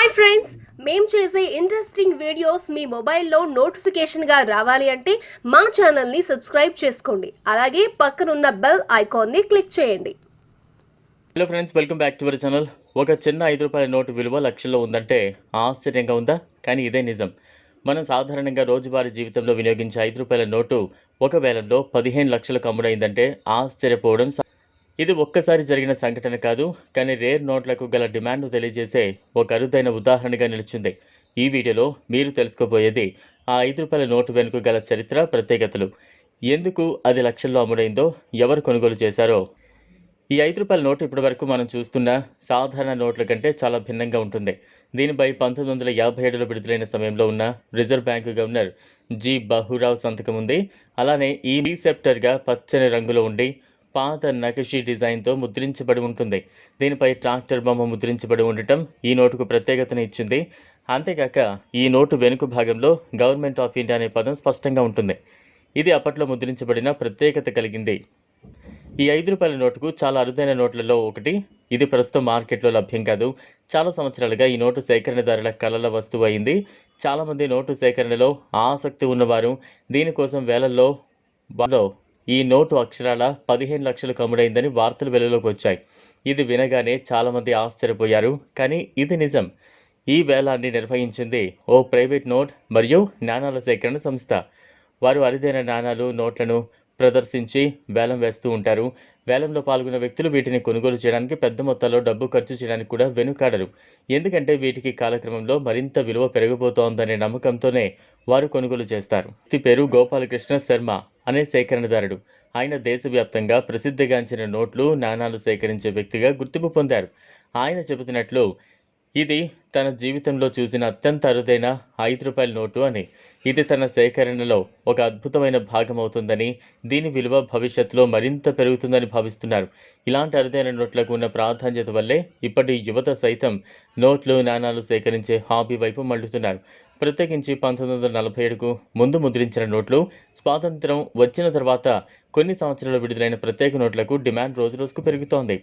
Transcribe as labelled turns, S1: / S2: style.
S1: Hi friends మేము చేసే interesting videos మీ మొబైల్లో నోటిఫికేషన్గా రావాలి అంటే మా ఛానల్ని సబ్స్క్రైబ్ చేసుకోండి. అలాగే పక్కనున్న బెల్ ఐకాన్ని క్లిక్ చేయండి.
S2: Hello friends welcome back to our channel ఒక చిన్న ఐదు రూపాయల నోటు విలువ లక్షల్లో ఉందంటే ఆశ్చర్యంగా ఉందా? కానీ ఇదే నిజం. మనం సాధారణంగా రోజువారీ జీవితంలో వినియోగించే ఐదు రూపాయల నోటు ఒక వేలంలో పదిహేను లక్షలకు అమ్ముడైందంటే ఆశ్చర్యపోవడం ఇది ఒక్కసారి జరిగిన సంఘటన కాదు కానీ రేర్ నోట్లకు గల డిమాండ్ను తెలియజేసే ఒక అరుదైన ఉదాహరణగా నిలిచింది. ఈ వీడియోలో మీరు తెలుసుకోబోయేది ఆ ఐదు రూపాయల నోటు వెనుక గల చరిత్ర ప్రత్యేకతలు. ఎందుకు అది లక్షల్లో అమ్ముడైందో ఎవరు కొనుగోలు చేశారో. ఈ ఐదు రూపాయల నోటు ఇప్పటి వరకు మనం చూస్తున్న సాధారణ నోట్ల కంటే చాలా భిన్నంగా ఉంటుంది. దీనిపై పంతొమ్మిది వందల యాభై ఏడులో విడుదలైన సమయంలో ఉన్న reserve bank governor G. Bahurao సంతకం ఉంది అలానే ఈ రీసెప్టర్గా పచ్చని రంగులో ఉండి పాత నకషి డిజైన్తో ముద్రించబడి ఉంటుంది. దీనిపై ట్రాక్టర్ బొమ్మ ముద్రించబడి ఉండటం ఈ నోటుకు ప్రత్యేకతను ఇచ్చింది. అంతేకాక ఈ నోటు వెనుక భాగంలో గవర్నమెంట్ ఆఫ్ ఇండియా అనే పదం స్పష్టంగా ఉంటుంది. ఇది అప్పట్లో ముద్రించబడిన ప్రత్యేకత కలిగింది. ఈ ఐదు రూపాయల నోటుకు చాలా అరుదైన నోట్లలో ఒకటి. ఇది ప్రస్తుతం మార్కెట్లో లభ్యం కాదు. చాలా సంవత్సరాలుగా ఈ నోటు సేకరణదారుల కళల వస్తువు అయింది. చాలామంది నోటు సేకరణలో ఆసక్తి ఉన్నవారు దీనికోసం వేలల్లో వాళ్ళు ఈ నోటు అక్షరాల పదిహేను లక్షలు కమ్ముడైందని వార్తలు వెలుగులోకి వచ్చాయి. ఇది వినగానే చాలామంది ఆశ్చర్యపోయారు. కానీ ఇది నిజం. ఈ వేలాన్ని నిర్వహించింది ఓ ప్రైవేట్ నోట్ మరియు నాణాల సేకరణ సంస్థ. వారు అరుదైన నాణాలు నోట్లను ప్రదర్శించి వేలం వేస్తూ ఉంటారు. వేలంలో పాల్గొన్న వ్యక్తులు వీటిని కొనుగోలు చేయడానికి పెద్ద మొత్తాల్లో డబ్బు ఖర్చు చేయడానికి కూడా వెనుకాడరు. ఎందుకంటే వీటికి కాలక్రమంలో మరింత విలువ పెరగబోతోందనే నమ్మకంతోనే వారు కొనుగోలు చేస్తారు. ఇది పేరు గోపాలకృష్ణ శర్మ అనే సేకరణదారుడు. ఆయన దేశవ్యాప్తంగా ప్రసిద్ధిగాంచిన నోట్లు నాణాలు సేకరించే వ్యక్తిగా గుర్తింపు పొందారు. ఆయన చెబుతున్నట్లు ఇది తన జీవితంలో చూసిన అత్యంత అరుదైన ఐదు రూపాయల నోటు అని. ఇది తన సేకరణలో ఒక అద్భుతమైన భాగం అవుతుందని దీని విలువ భవిష్యత్తులో మరింత పెరుగుతుందని భావిస్తున్నారు. ఇలాంటి అరుదైన నోట్లకు ఉన్న ప్రాధాన్యత వల్లే ఇప్పటి యువత సైతం నోట్లు నాణాలు సేకరించే హాబీ వైపు మళ్ళుతున్నారు. ప్రత్యేకించి పంతొమ్మిది వందల నలభై ఏడుకు ముందు ముద్రించిన నోట్లు స్వాతంత్రం వచ్చిన తర్వాత కొన్ని సంవత్సరాలు విడుదలైన ప్రత్యేక నోట్లకు డిమాండ్ రోజు రోజుకు పెరుగుతోంది.